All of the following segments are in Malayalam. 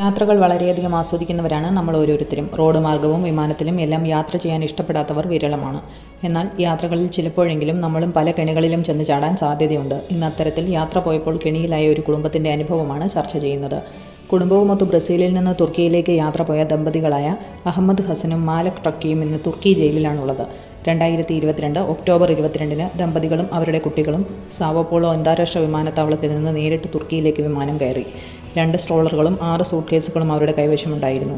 യാത്രകൾ വളരെയധികം ആസ്വദിക്കുന്നവരാണ് നമ്മൾ ഓരോരുത്തരും. റോഡ് മാർഗവും വിമാനത്തിലും എല്ലാം യാത്ര ചെയ്യാൻ ഇഷ്ടപ്പെടാത്തവർ വിരളമാണ്. എന്നാൽ യാത്രകളിൽ ചിലപ്പോഴെങ്കിലും നമ്മളും പല കെണികളിലും ചെന്ന് ചാടാൻ സാധ്യതയുണ്ട്. ഇന്ന് അത്തരത്തിൽ യാത്ര പോയപ്പോൾ കെണിയിലായ ഒരു കുടുംബത്തിന്റെ അനുഭവമാണ് ചർച്ച ചെയ്യുന്നത്. കുടുംബവുമൊത്ത് ബ്രസീലിൽ നിന്ന് തുർക്കിയിലേക്ക് യാത്ര പോയ ദമ്പതികളായ അഹമ്മദ് ഹസനും മാലക് ടക്കിയും ഇന്ന് തുർക്കി ജയിലിലാണുള്ളത്. രണ്ടായിരത്തി ഇരുപത്തിരണ്ട് ഒക്ടോബർ ഇരുപത്തിരണ്ടിന് ദമ്പതികളും അവരുടെ കുട്ടികളും സാവോപോളോ അന്താരാഷ്ട്ര വിമാനത്താവളത്തിൽ നിന്ന് നേരിട്ട് തുർക്കിയിലേക്ക് വിമാനം കയറി. രണ്ട് സ്ട്രോളറുകളും ആറ് സൂട്ട് കേസുകളും അവരുടെ കൈവശമുണ്ടായിരുന്നു.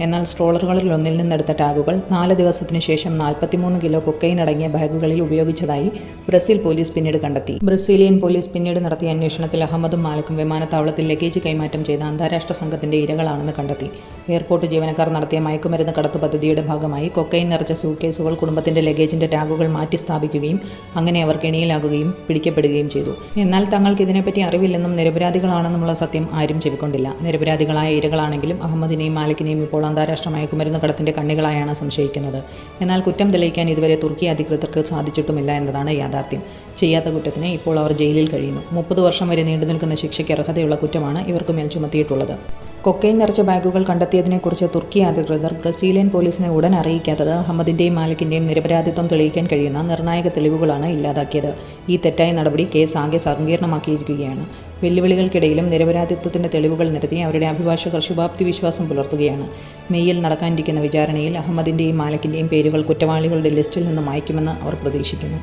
എന്നാൽ സ്ട്രോളറുകളിൽ ഒന്നിൽ നിന്നെടുത്ത ടാഗുകൾ നാല് ദിവസത്തിനു ശേഷം നാൽപ്പത്തിമൂന്ന് കിലോ കൊക്കൈൻ അടങ്ങിയ ബാഗുകളിൽ ഉപയോഗിച്ചതായി ബ്രസീൽ പോലീസ് പിന്നീട് കണ്ടെത്തി. ബ്രസീലിയൻ പോലീസ് പിന്നീട് നടത്തിയ അന്വേഷണത്തിൽ അഹമ്മദും മാലക്കും വിമാനത്താവളത്തിൽ ലഗേജ് കൈമാറ്റം ചെയ്ത അന്താരാഷ്ട്ര സംഘത്തിന്റെ ഇരകളാണെന്ന് കണ്ടെത്തി. എയർപോർട്ട് ജീവനക്കാർ നടത്തിയ മയക്കുമരുന്ന് കടത്തു പദ്ധതിയുടെ ഭാഗമായി കൊക്കൈൻ നിറച്ച സൂട്ട്കേസുകൾ കുടുംബത്തിന്റെ ലഗേജിന്റെ ടാഗുകൾ മാറ്റി സ്ഥാപിക്കുകയും അങ്ങനെ അവർ കെണിയിലാകുകയും പിടിക്കപ്പെടുകയും ചെയ്തു. എന്നാൽ തങ്ങൾക്ക് ഇതിനെപ്പറ്റി അറിവില്ലെന്നും നിരപരാധികളാണെന്നുമുള്ള സത്യം ആരും ചെവിക്കൊണ്ടില്ല. നിരപരാധികളായ ഇരകളാണെങ്കിലും അഹമ്മദിനെയും മാലിക്കിനെയും ഇപ്പോൾ അന്താരാഷ്ട്ര മയക്കുമരുന്ന് കടത്തിന്റെ കണ്ണികളായാണ് സംശയിക്കുന്നത്. എന്നാൽ കുറ്റം തെളിയിക്കാൻ ഇതുവരെ തുർക്കി അധികൃതർക്ക് സാധിച്ചിട്ടുമില്ല എന്നതാണ് യാഥാർത്ഥ്യം. ചെയ്യാത്ത കുറ്റത്തിന് ഇപ്പോൾ അവർ ജയിലിൽ കഴിയുന്നു. മുപ്പത് വർഷം വരെ നീണ്ടു നിൽക്കുന്ന ശിക്ഷയ്ക്ക് അർഹതയുള്ള കുറ്റമാണ് ഇവർക്ക് മേൽ ചുമത്തിയിട്ടുള്ളത്. കൊക്കൈൻ നിറച്ച ബാഗുകൾ കണ്ടെത്തിയതിനെക്കുറിച്ച് തുർക്കി അധികൃതർ ബ്രസീലിയൻ പോലീസിനെ ഉടൻ അറിയിക്കാത്തത് അഹമ്മദിന്റെയും മാലിക്കിന്റെയും നിരപരാധിത്വം തെളിയിക്കാൻ കഴിയുന്ന നിർണായക തെളിവുകളാണ് ഇല്ലാതാക്കിയത്. ഈ തെറ്റായ നടപടി കേസ് ആകെ സങ്കീർണമാക്കിയിരിക്കുകയാണ്. വെല്ലുവിളികൾക്കിടയിലും നിരപരാധിത്വത്തിന്റെ തെളിവുകൾ നിരത്തി അവരുടെ അഭിഭാഷകർ ശുഭാപ്തി വിശ്വാസം പുലർത്തുകയാണ്. മെയ്യിൽ നടക്കാനിരിക്കുന്ന വിചാരണയിൽ അഹമ്മദിന്റെയും മാലക്കിന്റെയും പേരുകൾ കുറ്റവാളികളുടെ ലിസ്റ്റിൽ നിന്ന് മായ്ക്കുമെന്ന് അവർ പ്രതീക്ഷിക്കുന്നു.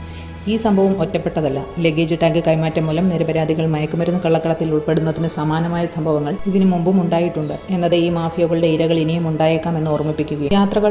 ഈ സംഭവം ഒറ്റപ്പെട്ടതല്ല. ലഗേജ് ടാങ്ക് കൈമാറ്റം മൂലം നിരപരാധികൾ മയക്കുമരുന്ന് കള്ളക്കടത്തിൽ ഉൾപ്പെടുന്നതിന് സമാനമായ സംഭവങ്ങൾ ഇതിനു മുമ്പും ഉണ്ടായിട്ടുണ്ട്. എന്നത് ഈ മാഫിയകളുടെ ഇരകൾ ഇനിയും ഉണ്ടായേക്കാമെന്ന് ഓർമ്മിപ്പിക്കുകയും യാത്രകൾ